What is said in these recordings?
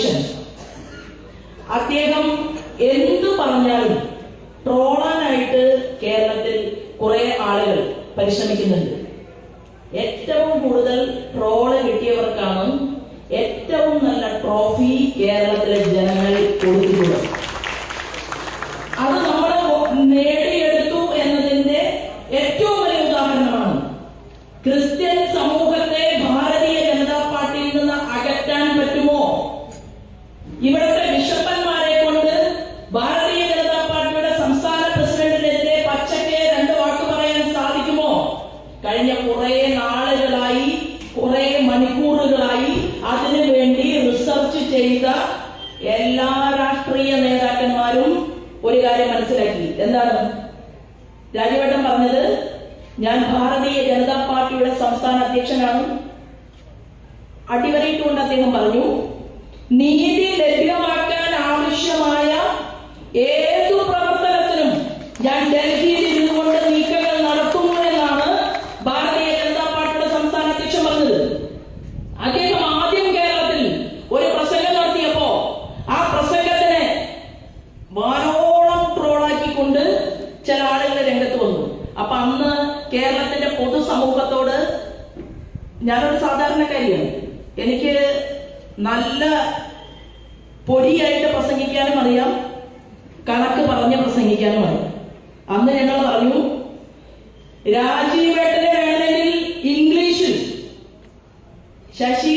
അധ്യക്ഷൻ അദ്ദേഹം എന്തു പറഞ്ഞാലും ട്രോളാനായിട്ട് കേരളത്തിൽ കുറെ ആളുകൾ പരിശ്രമിക്കുന്നുണ്ട്. ഏറ്റവും കൂടുതൽ ട്രോൾ കിട്ടിയവർക്കാണ് ഏറ്റവും നല്ല ട്രോഫി കേരളത്തിലെ ജനങ്ങൾ കൊടുത്തിട്ടുള്ളത്. കഴിഞ്ഞ കുറെ നാളുകളായി കുറെ മണിക്കൂറുകളായി അതിനു വേണ്ടി റിസർച്ച് ചെയ്ത എല്ലാ രാഷ്ട്രീയ നേതാക്കന്മാരും ഒരു കാര്യം മനസ്സിലാക്കി. എന്താണ്? രാജവേട്ടൻ പറഞ്ഞത് ഞാൻ ഭാരതീയ ജനതാ പാർട്ടിയുടെ സംസ്ഥാന അധ്യക്ഷനാണ്. അടിവരയിട്ടുകൊണ്ട് അദ്ദേഹം പറഞ്ഞു നീതി ലഭ്യമാക്കാൻ ആവശ്യമായ ഏതു പ്രവർത്തനത്തിനും ഞാൻ ഡൽഹിയിൽ ഇരുന്നുകൊണ്ട് നീക്കങ്ങൾ നടത്തുന്നു എന്നാണ് ഭാരതീയ ജനതാ പാർട്ടിയുടെ സംസ്ഥാന അധ്യക്ഷൻ പറഞ്ഞത് അദ്ദേഹം ആദ്യം കേരളത്തിൽ ഒരു പ്രസംഗം നടത്തിയപ്പോ ആ പ്രസംഗത്തിനെ വാനോളം ട്രോളാക്കിക്കൊണ്ട് ചില ആളുകൾ രംഗത്ത് വന്നു അപ്പൊ അന്ന് കേരളത്തിന്റെ പൊതുസമൂഹത്തോട് ഞാനൊരു സാധാരണക്കാരിയാണ് എനിക്ക് നല്ല പൊടിയായിട്ട് പ്രസംഗിക്കാനും അറിയാം. കണക്ക് പറഞ്ഞ് പ്രസംഗിക്കാനും അറിയാം. അന്ന് ഞങ്ങൾ പറഞ്ഞു രാജീവേട്ടനെ വേണമെങ്കിൽ ഇംഗ്ലീഷിൽ ശശി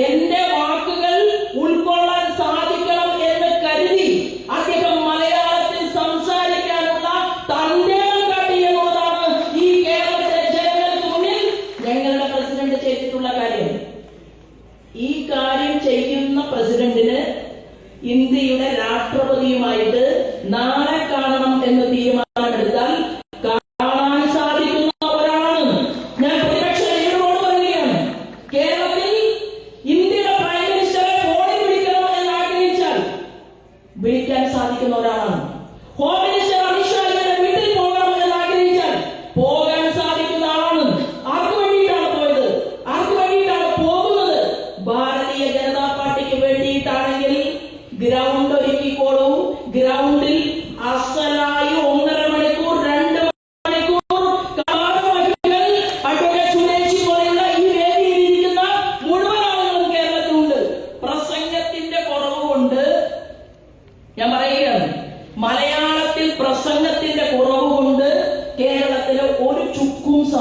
എന്റെ വാക്കുകൾ ഉൾക്കൊള്ളാൻ സാധിക്കണം എന്ന് കരുതി അദ്ദേഹം മലയാളത്തിൽ സംസാരിക്കാനുള്ള തന്റെ കാട്ടി ഈ കേരളത്തിലെ ജനങ്ങൾക്ക് മുന്നിൽ ഞങ്ങളുടെ പ്രസിഡന്റ് ചെയ്തിട്ടുള്ള കാര്യം. ഈ കാര്യം ചെയ്യുന്ന പ്രസിഡന്റിന് ഇന്ത്യയുടെ രാഷ്ട്രപതിയുമായിട്ട് നാളെ കാണണം എന്ന് തീരുമാനമെടുത്താൽ കാണാൻ സാധിക്കുന്ന ഒരാളാണ് ഞാൻ പ്രതിപക്ഷ ലീഡറോട് പറയുകയാണ് കേരളത്തിൽ ഇന്ത്യയുടെ പ്രൈം മിനിസ്റ്ററെ ഫോണിൽ വിളിക്കണം എന്ന് ആഗ്രഹിച്ചാൽ വിളിക്കാൻ സാധിക്കുന്ന ഒരാളാണ് ഹോം മിനിസ്റ്റർ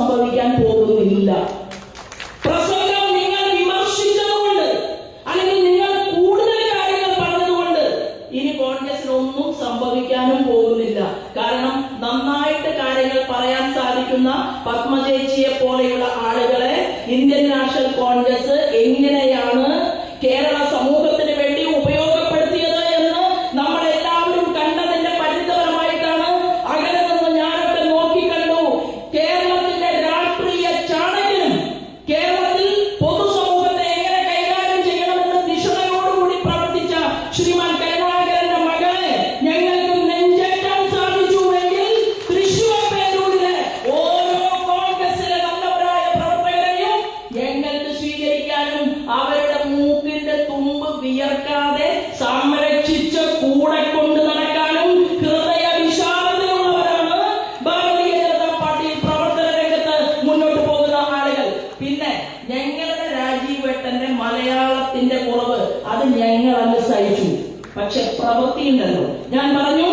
സംഭവിക്കാൻ പോകുന്നില്ല. നിങ്ങൾ നിങ്ങൾ കൂടുതൽ കാര്യങ്ങൾ ഒന്നും കാരണം നന്നായിട്ട് കാര്യങ്ങൾ പറയാൻ സാധിക്കുന്ന പത്മചേച്ചിയെ പോലെയുള്ള ആളുകളെ ഇന്ത്യൻ നാഷണൽ കോൺഗ്രസ് എങ്ങനെയാണ് കേരള സമൂഹത്തിന് ഞാൻ പറഞ്ഞു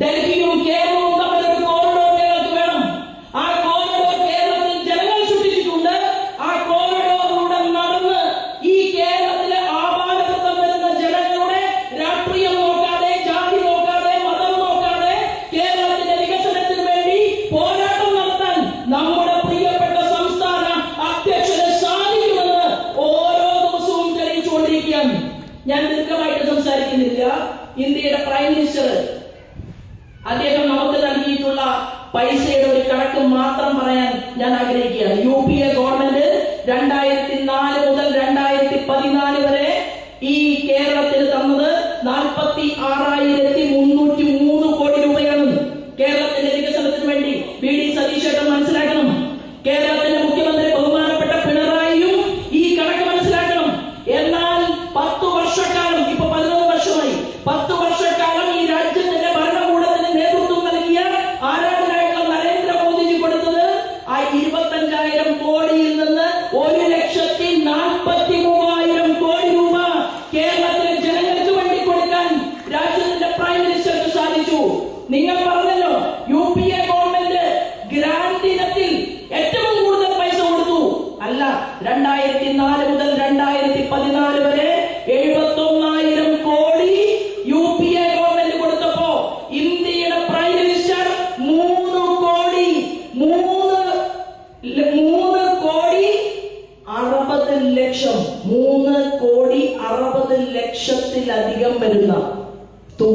ഡൽഹിയും കേരളവും തമ്മിലൊരു കോറിഡോർ ഞങ്ങൾക്ക് വേണം. ആ കോറിഡോർ കേരളത്തിൽ ജനങ്ങൾ സൃഷ്ടിച്ചിട്ടുണ്ട്. ആ കോറിഡോറിലൂടെ നടന്ന് ഈ കേരളത്തിലെ ആപാലവൃത്തം വരുന്ന ജനങ്ങളുടെ രാഷ്ട്രീയം നോക്കാതെ ജാതി നോക്കാതെ മതം നോക്കാതെ കേരളത്തിന്റെ വികസനത്തിന് വേണ്ടി പോരാട്ടം നടത്താൻ നമ്മുടെ പ്രിയപ്പെട്ട സംസ്ഥാന അധ്യക്ഷന് സാധിക്കുമെന്ന് ഓരോ ദിവസവും തെളിയിച്ചുകൊണ്ടിരിക്കുകയാണ്. ഞാൻ ദീർഘമായിട്ട് സംസാരിക്കുന്നില്ല. ഇന്ത്യയുടെ പ്രൈം മിനിസ്റ്റർ അദ്ദേഹം നമുക്ക് നൽകിയിട്ടുള്ള പൈസയുടെ ഒരു കണക്ക് മാത്രം പറയാൻ ഞാൻ ആഗ്രഹിക്കുകയാണ്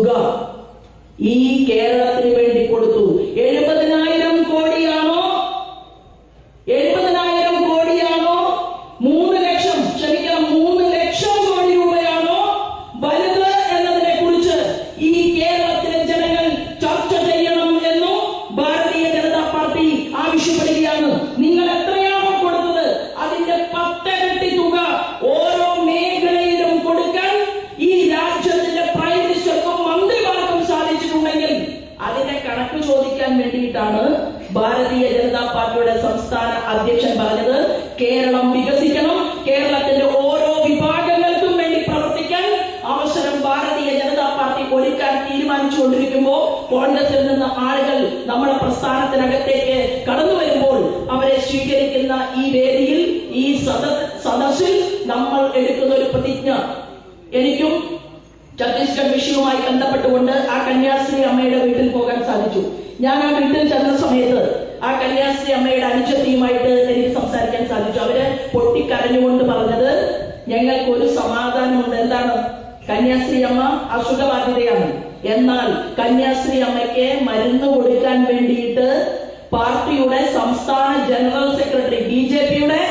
തുക ഈ കേരളത്തിന് വേണ്ടി കൊടുത്തു. എഴുപതിനായിരം ഭാരതീയ ജനതാ പാർട്ടിയുടെ സംസ്ഥാന അധ്യക്ഷൻ പറഞ്ഞത് കേരളം വികസിക്കണം കേരളത്തിന്റെ ഓരോ വിഭാഗങ്ങൾക്കും വേണ്ടി പ്രവർത്തിക്കാൻ അവസരം ഭാരതീയ ജനതാ പാർട്ടി ഒരുക്കാൻ തീരുമാനിച്ചുകൊണ്ടിരിക്കുമ്പോൾ കോൺഗ്രസിൽ നിന്ന് ആളുകൾ നമ്മുടെ പ്രസ്ഥാനത്തിനകത്തേക്ക് കടന്നു വരുമ്പോൾ അവരെ സ്വീകരിക്കുന്ന ഈ വേദിയിൽ ഈ സദ- സദസ്സിൽ നമ്മൾ എടുക്കുന്ന ഒരു പ്രതിജ്ഞ. എനിക്കും ഛത്തീസ്ഗഡ് വിഷയവുമായി ബന്ധപ്പെട്ടുകൊണ്ട് ആ കന്യാസ്ത്രീ അമ്മയുടെ വീട്ടിൽ പോകാൻ സാധിച്ചു. ഞാൻ ആ വീട്ടിൽ ചെന്ന സമയത്ത് ആ കന്യാസ്ത്രീ അമ്മയുടെ അനുജത്തിയുമായിട്ട് എനിക്ക് സംസാരിക്കാൻ സാധിച്ചു. അവർ പൊട്ടിക്കരഞ്ഞുകൊണ്ട് പറഞ്ഞത് ഞങ്ങൾക്ക് ഒരു സമാധാനമുണ്ട്. എന്താണ്? കന്യാസ്ത്രീ അമ്മ അസുഖബാധിതയാണ്. എന്നാൽ കന്യാസ്ത്രീ അമ്മയ്ക്ക് മരുന്ന് കൊടുക്കാൻ വേണ്ടിയിട്ട് പാർട്ടിയുടെ സംസ്ഥാന ജനറൽ സെക്രട്ടറി ബി ജെ പിയുടെ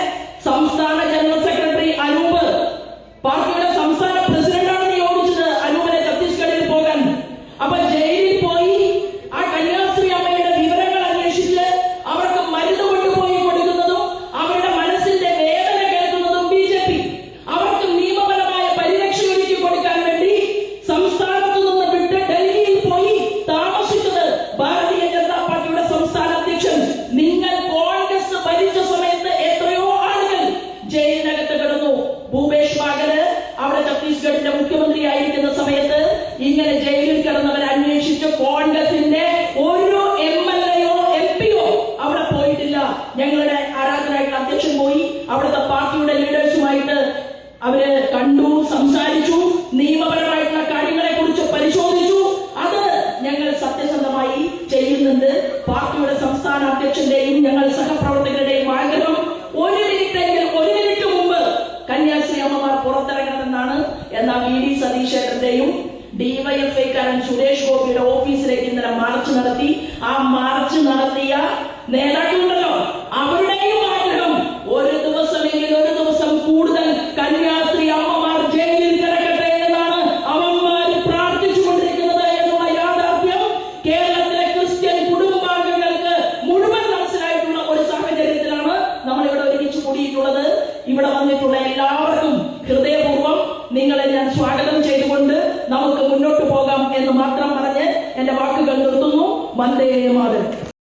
മാർച്ച് നടത്തി ആ മാർച്ച് നടത്തിയ നേതാക്കളുണ്ടല്ലോ അവരുടെയും ആഗ്രഹം ഒരു ദിവസമെങ്കിൽ ഒരു ദിവസം കൂടുതൽ കന്യാസ്ത്രീ അമ്മമാർ ജയിലിൽ കിടക്കട്ടെ എന്നാണ് അവന്മാർ പ്രാർത്ഥിച്ചുകൊണ്ടിരിക്കുന്നത് എന്നുള്ള യാഥാർത്ഥ്യം കേരളത്തിലെ ക്രിസ്ത്യൻ കുടുംബാംഗങ്ങൾക്ക് മുഴുവൻ മനസ്സിലായിട്ടുള്ള ഒരു സാഹചര്യത്തിലാണ് നമ്മൾ ഇവിടെ ഒരുമിച്ച് കൂടിയിട്ടുള്ളത്. ഇവിടെ വന്നിട്ടുള്ള എല്ലാവർക്കും ഹൃദയപൂർവം നിങ്ങളെ ഞാൻ സ്വാഗതം ചെയ്തുകൊണ്ട് നമുക്ക് മുന്നോട്ട് പോകാം എന്ന് മാത്രം എന്റെ വാക്കുകൾ നിർത്തുന്നു. വന്ദേ മാതരം.